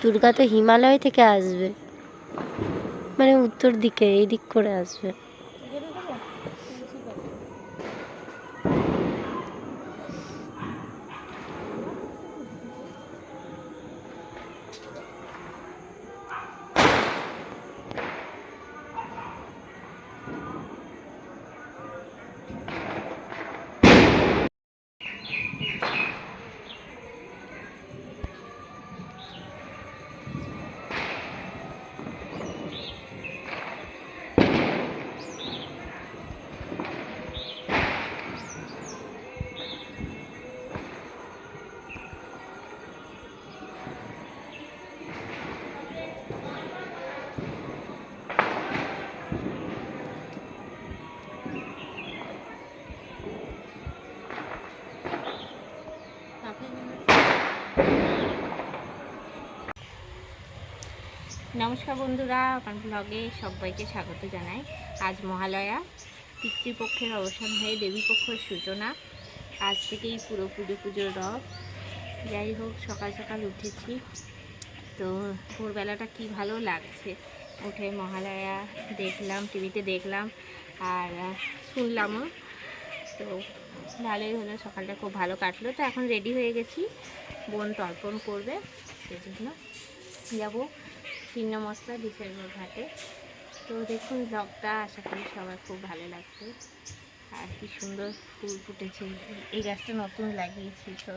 দুর্গা তো হিমালয় থেকে আসবে। মানে উত্তর দিকে এই দিক করে আসবে। নমস্কার বন্ধুরা, আমার ব্লগে সবাইকে স্বাগত জানাই। আজ মহালয়া, পিতৃপক্ষের অবসান হয়ে দেবীপক্ষের সূচনা। আজ থেকেই পুরো পুজো পুজোর রব যাই হোক, সকাল সকাল উঠেছি। তো ভোরবেলাটা কি ভালো লাগছে? উঠে মহালয়া দেখলাম, টিভিতে দেখলাম আর শুনলামও। তো ভালোই হলো, সকালটা খুব ভালো কাটলো। তো এখন রেডি হয়ে গেছি। বোন তর্পণ করবে, সেজন্য যাব। ছিন্নমস্তা ডিসেম্বর ঘাটে তো দেখুন ব্লগটা আশা করি সবার খুব ভালো লাগবে। আর কি সুন্দর ফুল ফুটেছে। এই গাছটা নতুন লাগিয়েছি তো।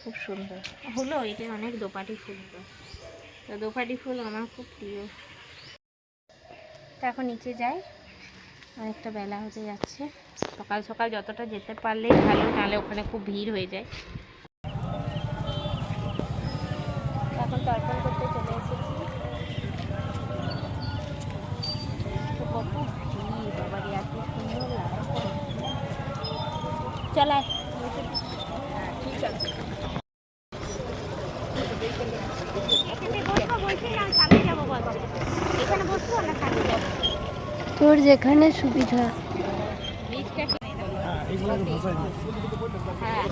খুব সুন্দর। হলো এটা অনেক দোপাটি ফুল তো। তো দোপাটি ফুল আমার খুব প্রিয়। তো এখন নিচে যাই। অনেকটা বেলা হতে যাচ্ছে। সকাল সকাল যতটা যেতে পারলেই ভালো, নাহলে ওখানে খুব ভিড় হয়ে যায়। যাব তোর যেখানে সুবিধা। দেবো হ্যাঁ।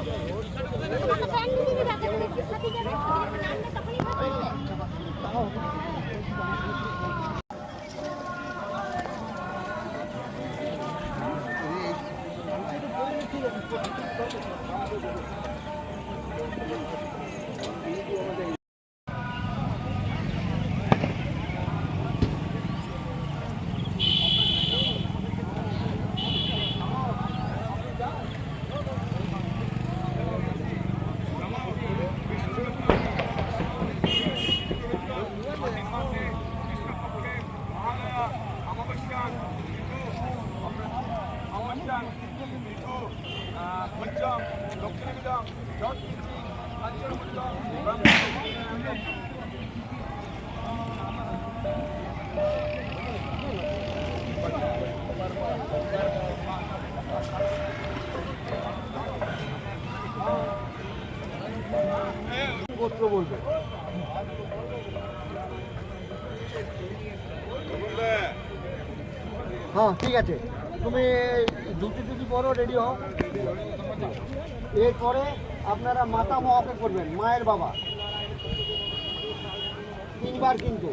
হ্যাঁ ঠিক আছে। তুমি দুটি দুটি পরও রেডি হও। এরপরে আপনারা মাতা মহাকে করবেন মায়ের বাবা। তিনবার কিন্তু।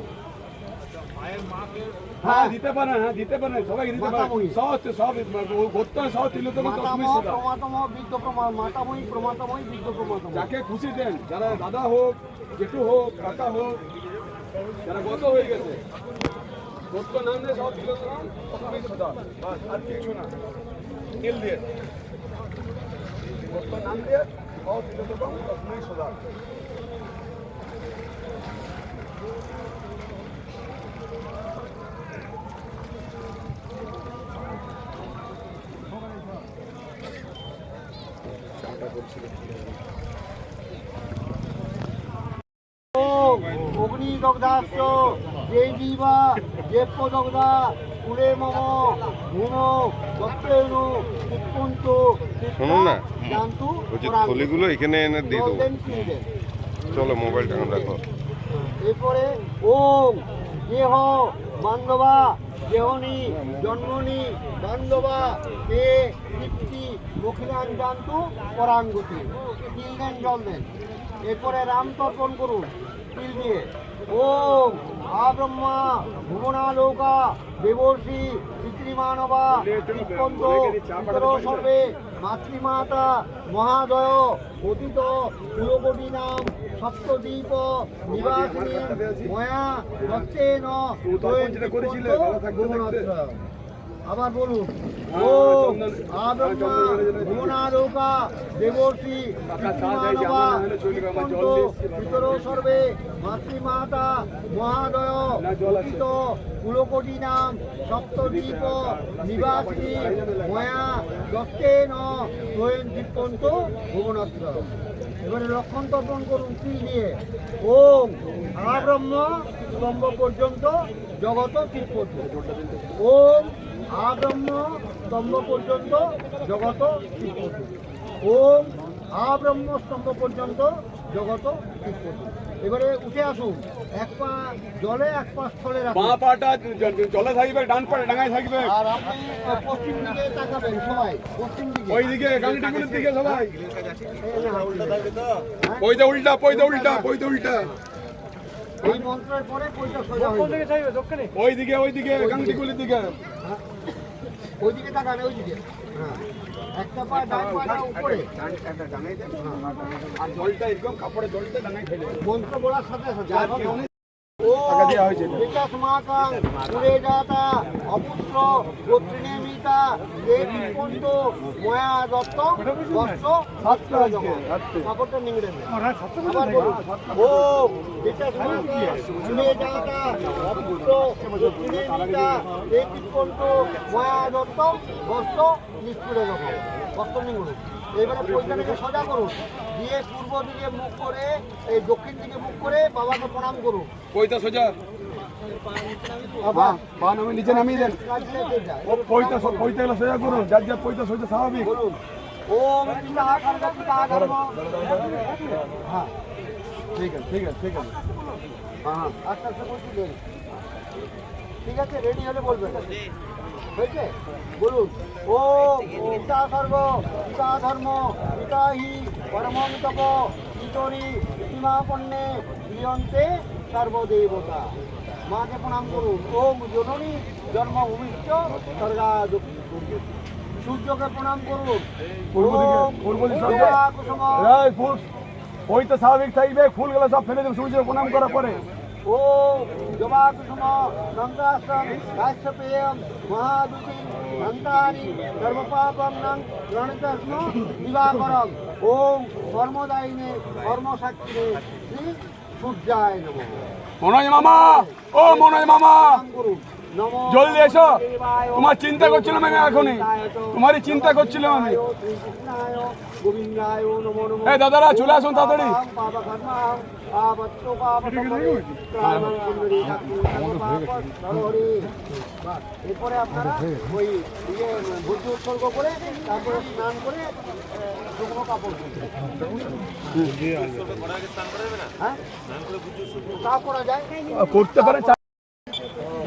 হ্যাঁ দিতে হ্যাঁ দিতে পারেন সবাই দিতে পারেন। মাতামহী। সব সব করতে হয় সব দিলে তো মাতামহ প্রমাতামহ বৃদ্ধ প্রমা মাতাময়ী প্রমাতাময়ী বৃদ্ধ প্রমাতামহ যাকে খুশি দেন যারা দাদা হোক জেঠু হোক কাকা হোক গত হয়ে গেছে? নাম দিয়ে সব বাস, আর কিছু না। তেল দিয়ে। গোত্র নাম দিয়ে সব তিলোত্তম অগ্নি সদা অগ্নিদগ্ধাস্য যে জীবা যে পদগ্ধা কুলে মম গুণ দত্তেনু উৎপন্ত শোনো না। জান্তু বলছি থলিগুলো এখানে এনে দিয়ে দেবো। চলো মোবাইলটা রাখো এরপরে ওম দেহ বান্ধবা দেহনি জন্মনি বান্ধবা কে তৃপ্তি দক্ষিণান জান্তু পরাঙ্গতি। তিল দেন জল দেন এরপরে রাম তর্পণ করুন। তিল দিয়ে। ওম আব্রহ্মা ভুবনালোকা দেবর্ষি পিতৃমানবা নিষ্পন্দ সর্বে মাতৃমাতা মহাদয় অতীত কুলকোটি নাম সপ্তদ্বীপ নিবাসিনী ময়া দত্তেন আবার বলুন। দেবর্ষি পিতর সর্বে মাতৃমাতা মহাদয় অতীত কুলকোটি নাম সপ্তদ্বীপ নিবাসী ময়া দত্তেন স্বয়ং দীপন্ত ভুবনত্র এবারে লক্ষণ তর্পণ করুন তিল দিয়ে ওম আব্রহ্ম স্তম্ভ পর্যন্ত জগত তিপ্পতি ওম আব্রহ্ম স্তম্ভ পর্যন্ত জগত ওম আব্রহ্ম স্তম্ভ পর্যন্ত জগত এবারে উঠে আসুন এক পা জলে এক পা স্থলে বাঁ পাটা জলে থাকবে ডান পাটা ডাঙায় থাকবে। আর আপনি পশ্চিম দিকে তাকাবেন সবাই পশ্চিম দিকে। ওইদিকে গাংটিগুলির দিকে সবাই। হ্যাঁ? পয়দা উল্টা পয়দা উল্টা পয়দা উল্টা। এই মন্ত্রের পরে পয়সা সোজা হয়ে যাবে। ওইদিকে ওইদিকে গাংটিগুলির দিকে। ওইদিকে তাকান ওইদিকে। হ্যাঁ। একটা পা ডান পাটা উপরে। আর জলটা এরকম কাপড়ে জলটা ফেলে। মন্ত্র বলার সাথে সাথে বিকাশ মাকাং পুরে দাতা অপুত্র গোত্রিনেমিতা দেবী পন্ত ময়া দত্ত বস্ত্র। আবার বলুন। ও দেবী পন্ত ময়া দত্ত বস্ত্র নিষ্পুরে জমা বস্ত্র নিংড়ে। এবারে পয়সাটাকে সোজা করুন। দিয়ে পূর্ব দিকে মুখ করে এই দক্ষিণ দিকে মুখ করে বাবাকে প্রণাম করুন। পয়তা সোজা। নিচে নামিয়ে দেন। সোজা করুন যার যার সোজা স্বাভাবিক। হ্যাঁ ঠিক আছে ঠিক আছে ঠিক আছে। হ্যাঁ আস্তে আস্তে বলছি ঠিক আছে রেডি হলে বলবেন। হয়েছে? বলুন। ও পিতা সর্ব পিতা ধর্ম পিতা হি পরমং তপ পিতরি সীমাপন্নে প্রিয়ন্তে সর্বদেবতা। মাকে প্রণাম করুন ওম জননী জন্মভূমিষ্ঠ স্বর্গা সূর্যকে প্রণাম করুন। কুসুম। ফুল পয়তা স্বাভাবিক থাকবে ফুলগুলো সব ফেলে দেবে সূর্য প্রণাম করার পরে। ও জবাকুসুম নন্দাসম কাশ্যপেয়ম মহাদুতি নন্দানি ধর্মপাপম নং গণতস্ম দিবাকরম। ওম কর্মদায়িনে কর্মসাক্ষিণে শ্রী সূর্যায় নমঃ। মনোজ মামা! ও মনোজ মামা! জলদি এসো। তোমার চিন্তা করছিলাম আমি এখনই। তোমারই চিন্তা করছিলাম আমি। এই দাদারা চলে আসুন তাড়াতাড়ি। এরপরে আপনারা ওই ইয়ে বুদ্ধি উৎসর্গ করে তারপরে স্নান করে শুকনো কাপড় হ্যাঁ? তা করা যায়। করতে পারে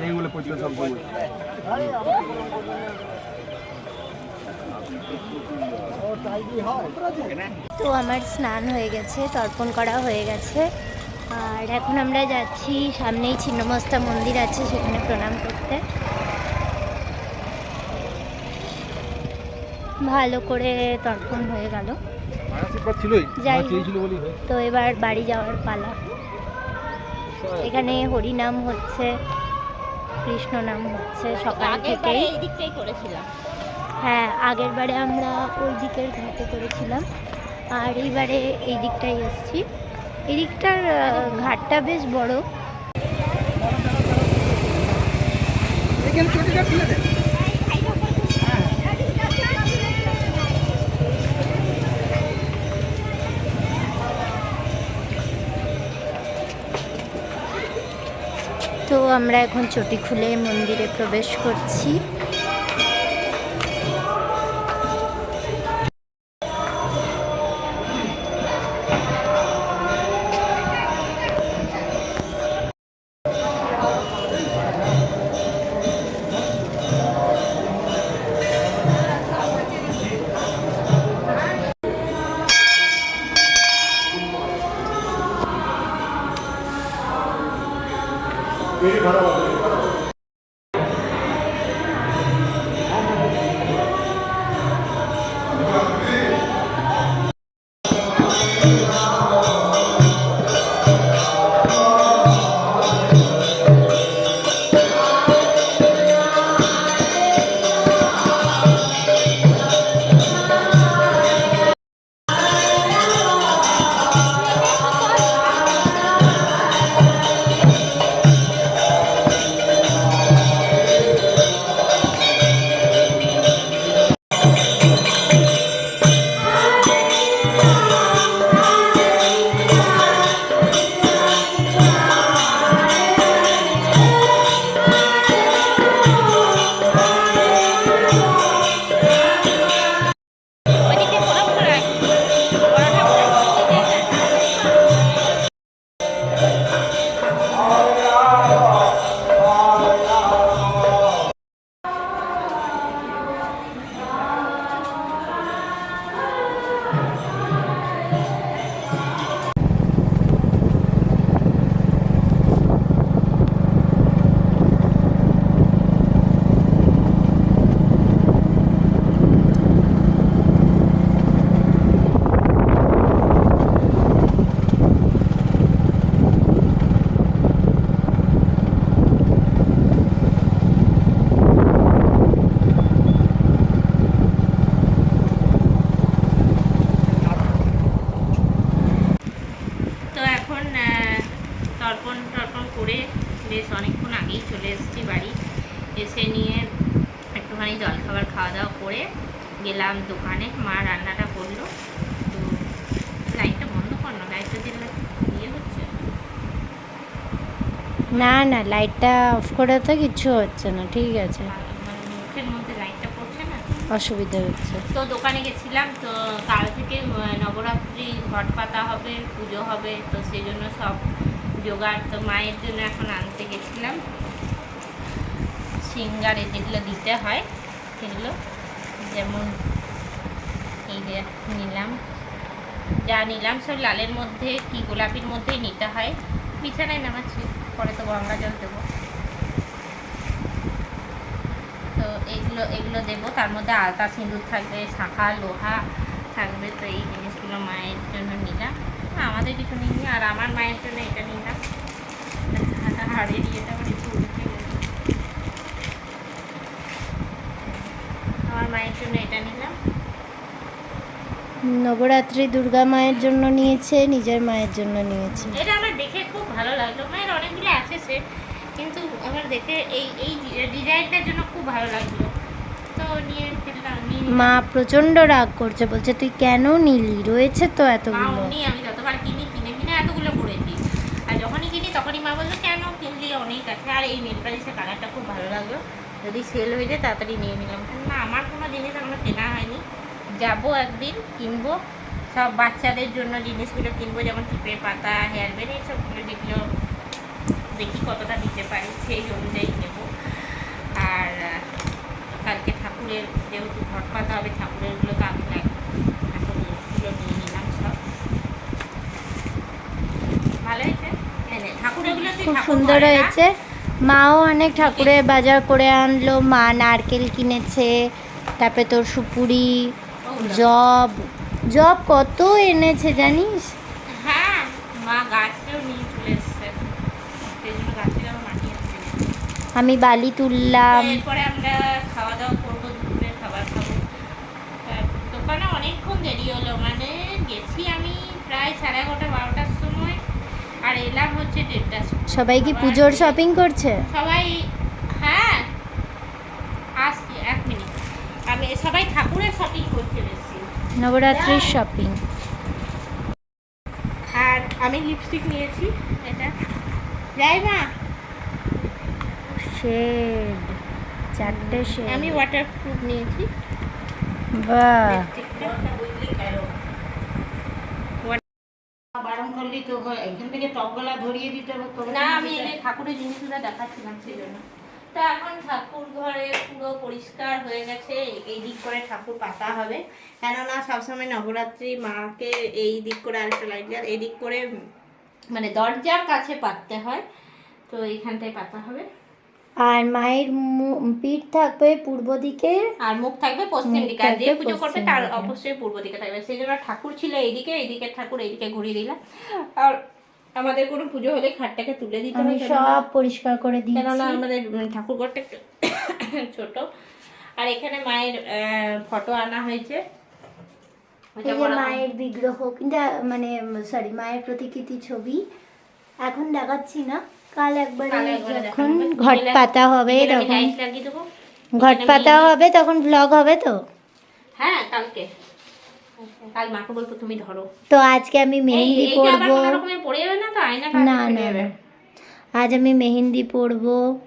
এইগুলো পয়তা সব আরে, হয় তো আমার স্নান হয়ে গেছে তর্পণ করা হয়ে গেছে। আর এখন আমরা যাচ্ছি সামনেই ছিন্নমস্তা মন্দির আছে সেখানে প্রণাম করতে। ভালো করে তর্পণ হয়ে গেল। যাই হোক, তো এবার বাড়ি যাওয়ার পালা। এখানে হরিনাম হচ্ছে কৃষ্ণ নাম হচ্ছে সকাল থেকেই। এই দিকটাই করেছিলাম। হ্যাঁ আগের বারে আমরা ওই দিকের ঘাটে করেছিলাম, আর এইবারে এই দিকটাই এসেছি। এই দিকটার ঘাটটা বেশ বড়। তো আমরা এখন চটি খুলে মন্দিরে প্রবেশ করছি। এসে নিয়ে একটুখানি জলখাবার খাওয়া দাওয়া করে গেলাম দোকানে। মা রান্নাটা করল। তো লাইটটা বন্ধ কর না লাইটটা দিলে ইয়ে হচ্ছে। না না লাইটটা অফ করে তো কিছু হচ্ছে না ঠিক আছে। মানে মুখের মধ্যে লাইটটা পড়ছে না? অসুবিধা হচ্ছে। তো দোকানে গেছিলাম তো কাল থেকে নবরাত্রি ঘট পাতা হবে পুজো হবে তো সেই জন্য সব জোগাড় তো মায়ের জন্য এখন আনতে গেছিলাম। সিঙ্গারে যেগুলো দিতে হয়, সেগুলো যেমন এই যে নিলাম, যা নিলাম সব লালের মধ্যে কি গোলাপির মধ্যেই নিতে হয়। বিছানায় নামাচ্ছি, পরে তো গঙ্গা জল দেবো। তো এগুলো এগুলো দেবো, তার মধ্যে আলতা সিঁদুর থাকবে, শাঁখা, লোহা থাকবে, তো এই জিনিসগুলো মায়ের জন্য নিলাম। আমাদের কিছু নিই, আর আমার মায়ের জন্য এটা নিলাম। হাড়ের ইয়েটা আমার একটু উল্টে গেছে আমার মায়ের জন্য এটা নিলাম। নবরাত্রি দুর্গা মায়ের জন্য নিয়েছে নিজের মায়ের জন্য নিয়েছে। এটা আমার দেখে খুব ভালো লাগল। মায়ের অনেকগুলো আছে কিন্তু আমার দেখে এই এই ডিজাইনটার জন্য খুব ভালো লাগল। তো নিয়ে ফেললাম মা প্রচণ্ড রাগ করছে বলছে তুই কেন নিলি? রয়েছে তো এতগুলো। অমনি আমি যতবার কিনি কিনে কিনে এতগুলো করেছি। আর যখনই কিনি তখনই মা বলল কেন কিনলি? অনেক আছে। আর এই নেল পালিশের কালারটা খুব ভালো লাগল। যদি সেল হয়ে যায় তাড়াতাড়ি নিয়ে নিলাম। না আমার কোনো জিনিস এখনও কেনা হয়নি। যাব একদিন কিনবো। সব বাচ্চাদের জন্য জিনিসগুলো কিনবো যেমন টিপের পাতা হেয়ার ব্যান্ড এইসবগুলো যেগুলো দেখি কতটা দিতে পারি সেই অনুযায়ী নেব। আর কালকে ঠাকুরের যেহেতু ঘট পাতা হবে ঠাকুরেরগুলো তো আমি এগুলো নিয়ে নিলাম সব। ভালো হয়েছে? এই নে, ঠাকুরেরগুলো সুন্দর হয়েছে। মাও অনেক ঠাকুরের বাজার করে আনলো। মা নারকেল কিনেছে তারপরে তোর সুপুরি জব। জব কত এনেছে জানিস? হ্যাঁ মা নিয়ে চলে এসছে। আমি বালি তুললাম। এরপরে আমরা খাওয়া দাওয়া করব দুপুরের খাবার খাব। দোকানে অনেকক্ষণ দেরি হলো মানে গেছি আমি প্রায় সাড়ে এগারোটা বারোটার সময়। আর এলাম হচ্ছে দেড়টার সময়। সবাই কি পুজোর শপিং করছে? সবাই হ্যাঁ। আসছি এক মিনিট। আমি সবাই ঠাকুরের শপিং করতে বেশি নবরাত্রির শপিং আর আমি লিপস্টিক নিয়েছি এটা। যাই মা। শেড চারটে শেড আমি ওয়াটার প্রুফ নিয়েছি। বাহ বারণ করলি তো হয়, এখান থেকে টপগলা ধরিয়ে দিতে হবে না আমি এনে ঠাকুরের জিনিসগুলো দেখাচ্ছিলাম সেই জন্য। তা এখন ঠাকুর ঘরে পুরো পরিষ্কার হয়ে গেছে এই দিক করে ঠাকুর পাতা হবে। কেননা সবসময় নবরাত্রি মাকে এই দিক করে আরেকটা লাইট এই দিক করে মানে দরজার কাছে পাততে হয় তো এইখানটায় পাতা হবে। আর মায়ের পিঠ থাকবে পূর্ব দিকে। আর মুখ থাকবে পশ্চিম দিকে। আর যে পুজো করবে তার অবশ্যই পূর্ব দিকে থাকবে। সেই জন্য ঠাকুর ছিল এইদিকে এইদিকে ঠাকুর এইদিকে ঘুরিয়ে দিলাম আর আমাদের কোনো পুজো হলে খাটটাকে তুলে দিতে কেননা- সব পরিষ্কার করে কেননা দিয়েছি আমাদের ঠাকুর ঘরটা একটু ছোট। আর এখানে মায়ের ফটো আনা হয়েছে। মায়ের বিগ্রহ কিন্তু মানে সরি মায়ের প্রতিকৃতি ছবি। এখন দেখাচ্ছি না। কাল একবারে যখন হবে। ঘট পাতা হবে তখন ঘট পাতা হবে তখন ব্লগ হবে তো? হ্যাঁ কালকে। কাল মাকে বলব তুমি ধরো। তো আজকে আমি মেহেন্দি এইটা আবার পরবো। কোনো রকমের পড়ে যাবে না। না আজ আমি মেহেন্দি পরবো।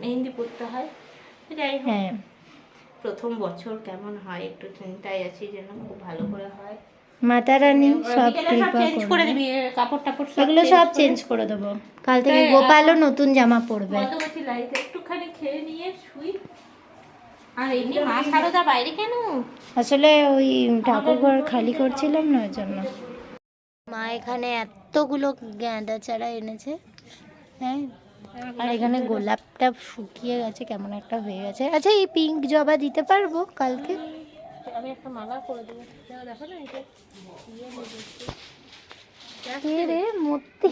মেহেন্দি পড়তে হয়। যাই হ্যাঁ। প্রথম বছর কেমন হয় একটু চিন্তায় আছি যেন খুব ভালো করে হয়। মাতা রানী সব কৃপা করে দিবি কাপড় টাপড় এগুলো সব চেঞ্জ করে দেবো। কাল থেকে গোপালও নতুন জামা পরবে। একটুখানি খেয়ে নিয়ে শুই। আর এমনি মা সারদা বাইরে কেন? আসলে ওই ঠাকুর ঘর খালি করছিলাম না ওই জন্য। মা এখানে এতগুলো গাঁদা চারা এনেছে। হ্যাঁ আর এখানে গোলাপটা শুকিয়ে গেছে কেমন একটা হয়ে গেছে। আচ্ছা এই পিঙ্ক জবা দিতে পারব কালকে? আমি একটা মালা করে দেবো। দেখো না এটা কে রে? মতি।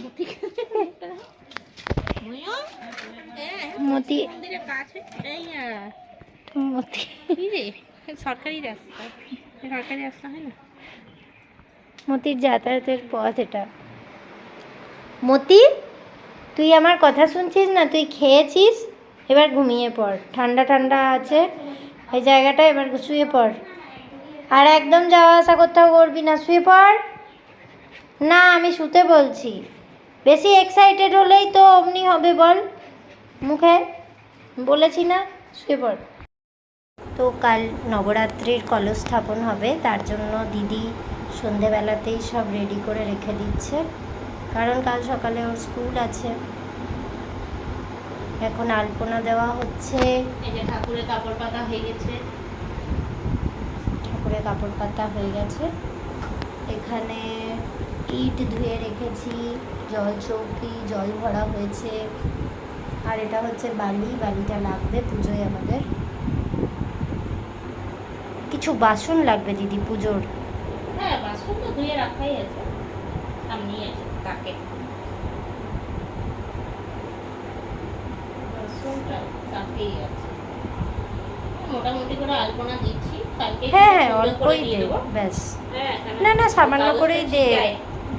মতি মন্দিরের কাছে? এই আহ, মতি। রে? সরকারি রাস্তা। সরকারি রাস্তা হয় না? মতির যাতায়াতের পথ এটা। মতি তুই আমার কথা শুনছিস না? তুই খেয়েছিস? এবার ঘুমিয়ে পড়। ঠান্ডা ঠান্ডা আছে। এই জায়গাটা এবার শুয়ে পড়। আর একদম যাওয়া আসা কোথাও করবি না। শুয়ে না, আমি শুতে বলছি। বেশি এক্সাইটেড হলেই তো অমনি হবে বল। মুখে। বলেছি না, শুয়ে তো কাল নবরাত্রির কলস স্থাপন হবে, তার জন্য দিদি সন্ধেবেলাতেই সব রেডি করে রেখে দিচ্ছে। কারণ কাল সকালে ওর স্কুল আছে। এখন আলপনা দেওয়া হচ্ছে। ঠাকুরের কাপড় পাতা হয়ে গেছে। ঠাকুরের কাপড় পাতা হয়ে গেছে। এখানে ইট ধুয়ে রেখেছি, জল চৌকি, জল ভরা হয়েছে। আর এটা হচ্ছে বালি, বালিটা লাগবে পুজোয় আমাদের। কিছু বাসন লাগবে দিদি পুজোর? হ্যাঁ বাসন তো ধুয়ে রাখাই আছে, তাকে। বাসনটা তাকেই আছে। মোটামুটি করে আলপনা দিচ্ছি। হ্যাঁ হ্যাঁ অল্পই দে দেবো। ব্যাস। হ্যাঁ না না সামান্য করেই দে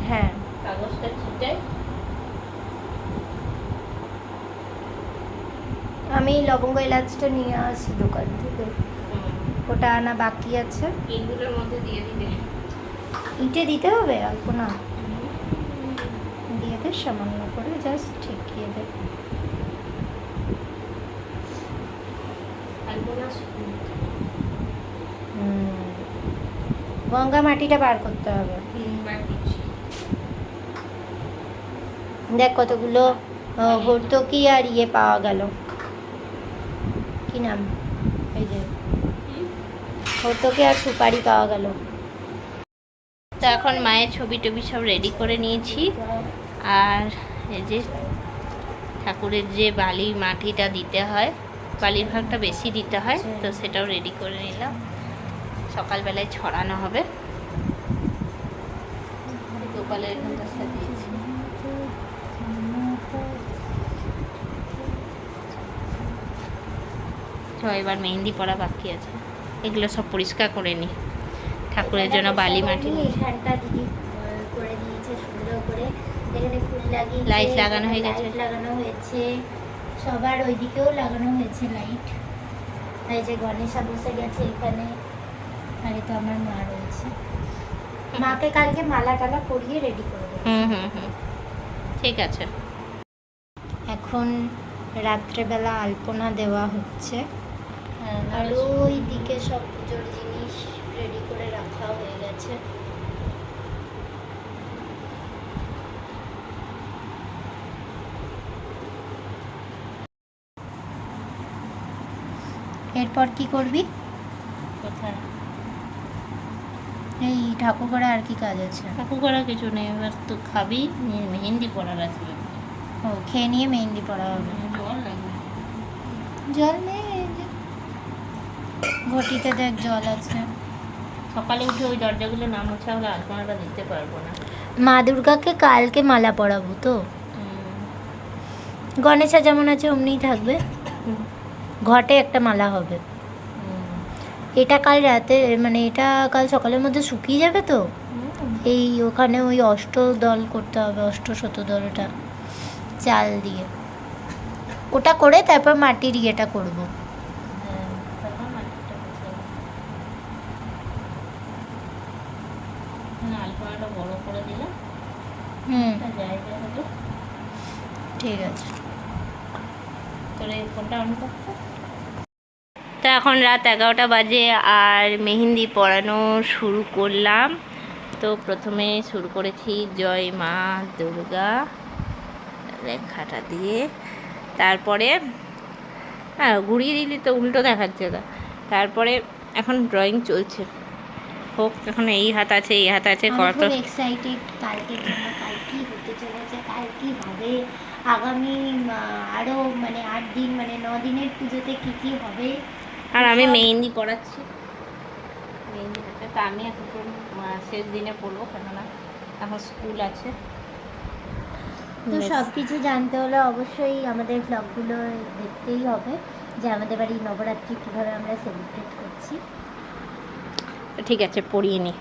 হ্যাঁ। কাগজটা ছিটাই আমি লবঙ্গ এলাচটা নিয়ে আসি দোকান থেকে। ওটা আনা বাকি আছে। ইন্দুরের মধ্যে দিয়ে দিবে ইটে দিতে হবে অল্প না? দিয়ে দে সামান্য করে জাস্ট ঠেকিয়ে দে। হুম। গঙ্গা মাটিটা বার করতে হবে। দেখ কতগুলো ভর্তুকি আর ইয়ে পাওয়া গেল। কি নাম? এই যে। ভর্তুকি আর সুপারি পাওয়া গেল। তো এখন মায়ের ছবি টবি সব রেডি করে নিয়েছি। আর এই যে ঠাকুরের যে বালি মাটিটা দিতে হয় বালির ভাগটা বেশি দিতে হয় তো সেটাও রেডি করে নিলাম। সকালবেলায় ছড়ানো হবে। গোপালের এখানটা সাজিয়েছি এবার মেহেন্দি পরা বাকি আছে। এগুলো সব পরিষ্কার করে নিই ঠাকুরের জন্য বালি মাটি। Light লাগানো হয়ে গেছে। লাগানো হয়েছে। সবার ওইদিকেও লাগানো হয়েছে লাইট এই যে গণেশা বসে গেছে এখানে। আর তো আমার মা রয়েছে। মাকে কালকে মালা টালা পরিয়ে রেডি করে হুম হুম হুম। ঠিক আছে। এখন রাত্রেবেলা আলপনা দেওয়া হচ্ছে। আর ওই দিকে সব পুজোর জিনিস রেডি করে রাখা হয়ে গেছে। এরপর কি করবি? কোথায়? এই ঠাকুর করে আর কি কাজ আছে? কাকু করা কিছু নেই এবার তো খাবি মেহেন্দি পরার আছে ও খেয়ে নিয়ে মেহেন্দি পড়া হবে। জল লাগবে। জল নেই ঘটিতে দেখ জল আছে। সকালে উঠে ওই দরজাগুলো না মোছা হলে আলপনাটা দিতে পারব না। মা দুর্গাকে কালকে মালা পরাবো তো? গণেশা যেমন আছে অমনিই থাকবে। ঘটে একটা মালা হবে। এটা কাল রাতে মানে এটা কাল সকালের মধ্যে শুকিয়ে যাবে তো? এই ওখানে ওই অষ্ট দল করতে হবে অষ্ট শত দলটা চাল দিয়ে। ওটা করে তারপর মাটির ইয়েটা করব। হুম। ঠিক আছে। তোর এই ফোনটা অন এখন রাত এগারোটা বাজে আর মেহেন্দি পড়ানো শুরু করলাম। তো প্রথমে শুরু করেছি জয় মা দুর্গা লেখাটা দিয়ে। তারপরে হ্যাঁ ঘুরিয়ে দিলি তো উল্টো দেখাচ্ছে না তারপরে এখন ড্রয়িং চলছে। হোক এখন এই হাত আছে এই হাত আছে কত। এক্সাইটেড জন্য কাল কি হতে চলেছে কাল কি হবে। আগামী আহ, আরও মানে আট দিন মানে ন দিনের পুজোতে কি কি হবে? আর আমি মেহেন্দি পড়াচ্ছি মেহেন্দি তা আমি এখন শেষ দিনে পড়ব কেননা এখন স্কুল আছে। তো সব কিছু জানতে হলে অবশ্যই আমাদের ব্লগগুলো দেখতেই হবে যে আমাদের বাড়ি নবরাত্রি কীভাবে আমরা সেলিব্রেট করছি। তো ঠিক আছে পড়িয়ে নি।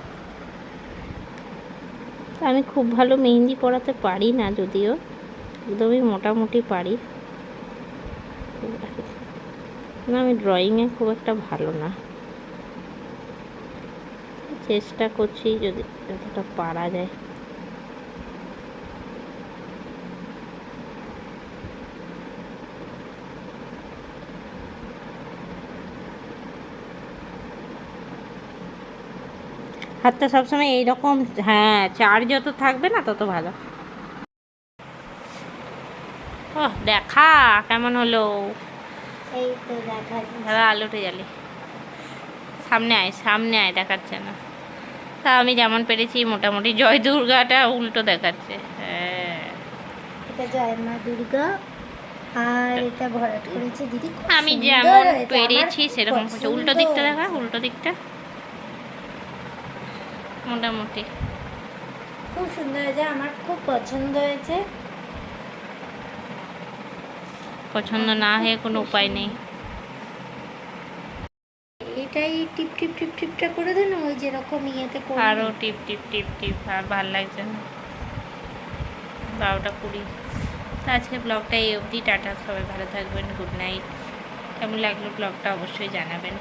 আমি খুব ভালো মেহেন্দি পড়াতে পারি না যদিও একদমই মোটামুটি পারি। না, আমি ড্রয়িংয়ে খুব একটা ভালো না। চেষ্টা করছি যদি যতটা পারা যায়। হাতটা সবসময় এইরকম হ্যাঁ চার্জ যত থাকবে না তত ভালো। ও দেখা, কেমন হলো? দাদা আলোতে জ্বালি সামনে আয় সামনে আয় দেখাচ্ছে না। তা আমি যেমন পেরেছি মোটামুটি জয় দুর্গাটা উল্টো দেখাচ্ছে। হ্যাঁ। এটা জয় মা দুর্গা আর এটা ভরাট করেছে দিদি। আমি যেমন পেরেছি সেরকম করছে উল্টো দিকটা দেখা উল্টো দিকটা। মোটামুটি। খুব সুন্দর হয়েছে আমার খুব পছন্দ হয়েছে। পছন্দ না হয়ে কোনো উপায় নেই। এটাই টিপ টিপ টিপ টিপটা করে দেন ওই যেরকম ইয়েতে করে আরও টিপ টিপ টিপ টিপ আর ভালো লাগছে না। বারোটা কুড়ি। তো আজকে ব্লগটা এই অবধি টাটা সবাই ভালো থাকবেন গুড নাইট। কেমন লাগল ব্লগটা অবশ্যই জানাবেন।